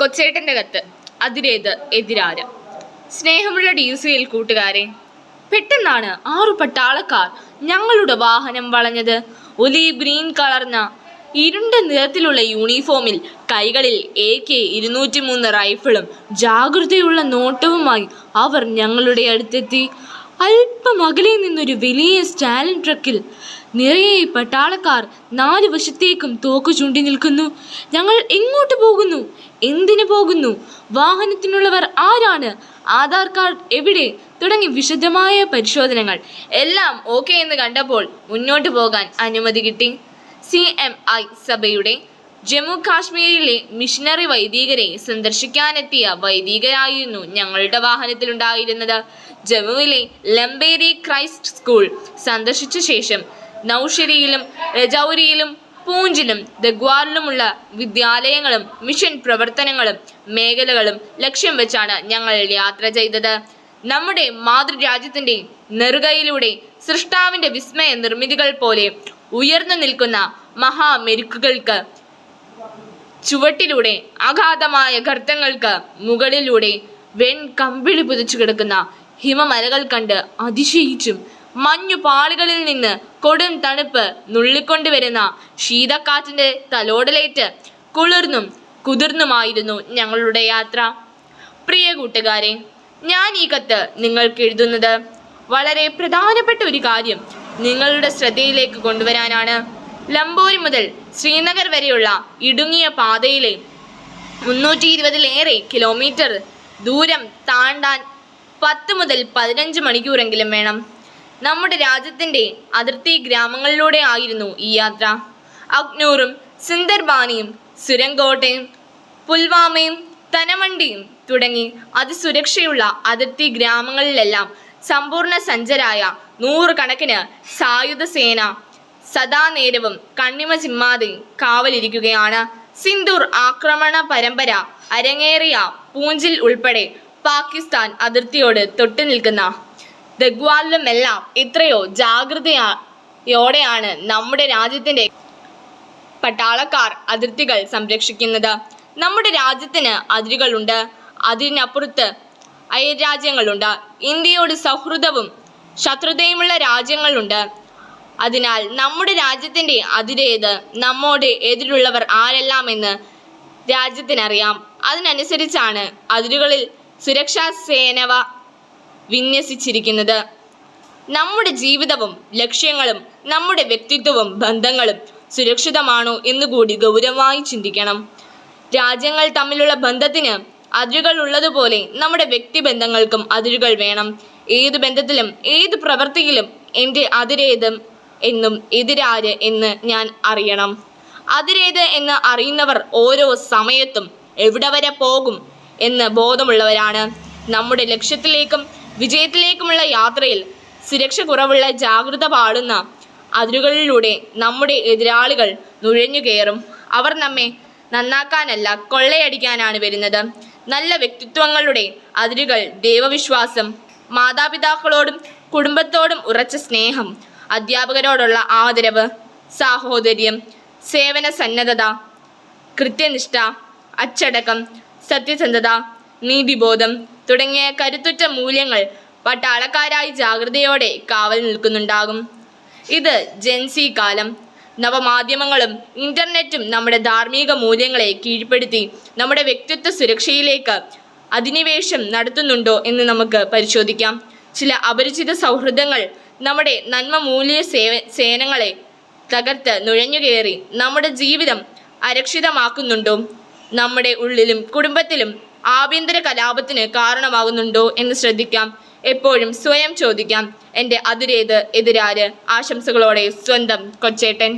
കൊച്ചേട്ടന്റെ കത്ത്. അതിരേത് എതിരാര്? സ്നേഹമുള്ള ഡി സിയിൽ കൂട്ടുകാരെ പെട്ടെന്നാണ് ആറു പട്ടാളക്കാർ ഞങ്ങളുടെ വാഹനം വളഞ്ഞത്. ഒലി ഗ്രീൻ കളർന്ന ഇരുണ്ട നിറത്തിലുള്ള യൂണിഫോമിൽ കൈകളിൽ എ കെ ഇരുന്നൂറ്റി മൂന്ന് റൈഫിളും ജാഗ്രതയുള്ള നോട്ടവുമായി അവർ ഞങ്ങളുടെ അടുത്തെത്തി. അല്പം അകലെ നിന്നൊരു വലിയ സ്റ്റാലിൻ ട്രക്കിൽ നിറയെ പട്ടാളക്കാർ നാല് വശത്തേക്കും തോക്ക് ചൂണ്ടി നിൽക്കുന്നു. ഞങ്ങൾ എങ്ങോട്ട് പോകുന്നു? എന്തിനു പോകുന്നു? വാഹനത്തിനുള്ളവർ ആരാണ്? ആധാർ കാർഡ് എവിടെ? തുടങ്ങി വിശദമായ പരിശോധനകൾ. എല്ലാം ഓക്കെ എന്ന് കണ്ടപ്പോൾ മുന്നോട്ട് പോകാൻ അനുമതി കിട്ടി. സി എം ഐ സഭയുടെ ജമ്മു കാശ്മീരിലെ മിഷനറി വൈദികരെ സന്ദർശിക്കാനെത്തിയ വൈദികരായിരുന്നു ഞങ്ങളുടെ വാഹനത്തിലുണ്ടായിരുന്നത്. ജമ്മുവിലെ ലംബേരി ക്രൈസ്റ്റ് സ്കൂൾ സന്ദർശിച്ച ശേഷം നൌഷരിയിലും രജൌരിയിലും പൂഞ്ചിലും ദഗ്വാറിലുമുള്ള വിദ്യാലയങ്ങളും മിഷൻ പ്രവർത്തനങ്ങളും മേഖലകളും ലക്ഷ്യം വെച്ചാണ് ഞങ്ങൾ യാത്ര ചെയ്തത്. നമ്മുടെ മാതൃരാജ്യത്തിന്റെ നെറുകയിലൂടെ സൃഷ്ടാവിന്റെ വിസ്മയ നിർമ്മിതികൾ പോലെ ഉയർന്നു നിൽക്കുന്ന മഹാമെരുക്കുകൾക്ക് ചുവട്ടിലൂടെ അഗാധമായ ഗർത്തങ്ങൾക്ക് മുകളിലൂടെ വെൺ കമ്പിളി പുതച്ചു കിടക്കുന്ന ഹിമമലകൾ കണ്ട് അതിശയിച്ചും മഞ്ഞു പാളികളിൽ നിന്ന് കൊടും തണുപ്പ് നുള്ളിക്കൊണ്ടുവരുന്ന ശീതക്കാറ്റിന്റെ തലോടലേറ്റ് കുളിർന്നും കുതിർന്നുമായിരുന്നു ഞങ്ങളുടെ യാത്ര. പ്രിയ കൂട്ടുകാരെ ഞാൻ ഈ കത്ത് നിങ്ങൾക്ക് എഴുതുന്നത് വളരെ പ്രധാനപ്പെട്ട ഒരു കാര്യം നിങ്ങളുടെ ശ്രദ്ധയിലേക്ക് കൊണ്ടുവരാനാണ്. ലംബോരി മുതൽ ശ്രീനഗർ വരെയുള്ള ഇടുങ്ങിയ പാതയിലെ മുന്നൂറ്റി ഇരുപതിലേറെ കിലോമീറ്റർ ദൂരം താണ്ടാൻ പത്ത് മുതൽ പതിനഞ്ച് മണിക്കൂറെങ്കിലും വേണം. നമ്മുടെ രാജ്യത്തിന്റെ അതിർത്തി ഗ്രാമങ്ങളിലൂടെ ആയിരുന്നു ഈ യാത്ര. അഗ്നൂറും സുന്ദർബാനിയും സുരങ്കോട്ടയും പുൽവാമയും തനമണ്ടിയും തുടങ്ങി അതിസുരക്ഷയുള്ള അതിർത്തി ഗ്രാമങ്ങളിലെല്ലാം സമ്പൂർണ സഞ്ചരായ നൂറുകണക്കിന് സായുധ സേന സദാ നേരവും കണ്ണിമ ചിമ്മാതെ കാവലിരിക്കുകയാണ്. സിന്ദൂർ ആക്രമണ പരമ്പര അരങ്ങേറിയ പൂഞ്ചിൽ ഉൾപ്പെടെ പാകിസ്ഥാൻ അതിർത്തിയോട് തൊട്ടു നിൽക്കുന്ന ദഗ്വാലിലുമെല്ലാം എത്രയോ ജാഗ്രതയോടെയാണ് നമ്മുടെ രാജ്യത്തിന്റെ പട്ടാളക്കാർ അതിർത്തികൾ സംരക്ഷിക്കുന്നത്. നമ്മുടെ രാജ്യത്തിന് അതിരുകളുണ്ട്. അതിനപ്പുറത്ത് അയൽരാജ്യങ്ങളുണ്ട്. ഇന്ത്യയോട് സൗഹൃദവും ശത്രുതയുമുള്ള രാജ്യങ്ങളുണ്ട്. അതിനാൽ നമ്മുടെ രാജ്യത്തിന്റെ അതിരേത് നമ്മോട് എതിരുള്ളവർ ആരെല്ലാമെന്ന് രാജ്യത്തിനറിയാം. അതിനനുസരിച്ചാണ് അതിരുകളിൽ സുരക്ഷാ സേനവ വിന്യസിച്ചിരിക്കുന്നത്. നമ്മുടെ ജീവിതവും ലക്ഷ്യങ്ങളും നമ്മുടെ വ്യക്തിത്വവും ബന്ധങ്ങളും സുരക്ഷിതമാണോ എന്ന് കൂടി ഗൗരവമായി ചിന്തിക്കണം. രാജ്യങ്ങൾ തമ്മിലുള്ള ബന്ധത്തിന് അതിരുകൾ ഉള്ളതുപോലെ നമ്മുടെ വ്യക്തിബന്ധങ്ങൾക്കും അതിരുകൾ വേണം. ഏത് ബന്ധത്തിലും ഏത് പ്രവൃത്തിയിലും എന്റെ അതിരേത് എന്നും എതിരാര് എന്ന് ഞാൻ അറിയണം. അതിരേത് എന്ന് അറിയുന്നവർ ഓരോ സമയത്തും എവിടെ വരെ പോകും എന്ന് ബോധമുള്ളവരാണ്. നമ്മുടെ ലക്ഷ്യത്തിലേക്കും വിജയത്തിലേക്കുമുള്ള യാത്രയിൽ സുരക്ഷ കുറവുള്ള ജാഗ്രത പാടുന്ന അതിരുകളിലൂടെ നമ്മുടെ എതിരാളികൾ നുഴഞ്ഞു കയറും. അവർ നമ്മെ നന്നാക്കാനല്ല കൊള്ളയടിക്കാനാണ് വരുന്നത്. നല്ല വ്യക്തിത്വങ്ങളുടെ അതിരുകൾ ദൈവവിശ്വാസം മാതാപിതാക്കളോടും കുടുംബത്തോടും ഉറച്ച സ്നേഹം അധ്യാപകരോടുള്ള ആദരവ് സാഹോദര്യം സേവന സന്നദ്ധത കൃത്യനിഷ്ഠ അച്ചടക്കം സത്യസന്ധത നീതിബോധം തുടങ്ങിയ കരുത്തുറ്റ മൂല്യങ്ങൾ പട്ടാളക്കാരായി ജാഗ്രതയോടെ കാവൽ നിൽക്കുന്നുണ്ടാകും. ഇത് ജെൻസി കാലം നവമാധ്യമങ്ങളും ഇന്റർനെറ്റും നമ്മുടെ ധാർമ്മിക മൂല്യങ്ങളെ കീഴ്പ്പെടുത്തി നമ്മുടെ വ്യക്തിത്വ സുരക്ഷയിലേക്ക് അധിനിവേശം നടത്തുന്നുണ്ടോ എന്ന് നമുക്ക് പരിശോധിക്കാം. ചില അപരിചിത സൗഹൃദങ്ങൾ നമ്മുടെ നന്മ മൂല്യ സേവ സേനങ്ങളെ തകർത്ത് നുഴഞ്ഞുകയറി നമ്മുടെ ജീവിതം അരക്ഷിതമാക്കുന്നുണ്ടോ? നമ്മുടെ ഉള്ളിലും കുടുംബത്തിലും ആഭ്യന്തര കലാപത്തിന് കാരണമാകുന്നുണ്ടോ എന്ന് ശ്രദ്ധിക്കാം. എപ്പോഴും സ്വയം ചോദിക്കാം. എന്റെ അതിരേത് എതിരാര്? ആശംസകളോടെ സ്വന്തം കൊച്ചേട്ടൻ.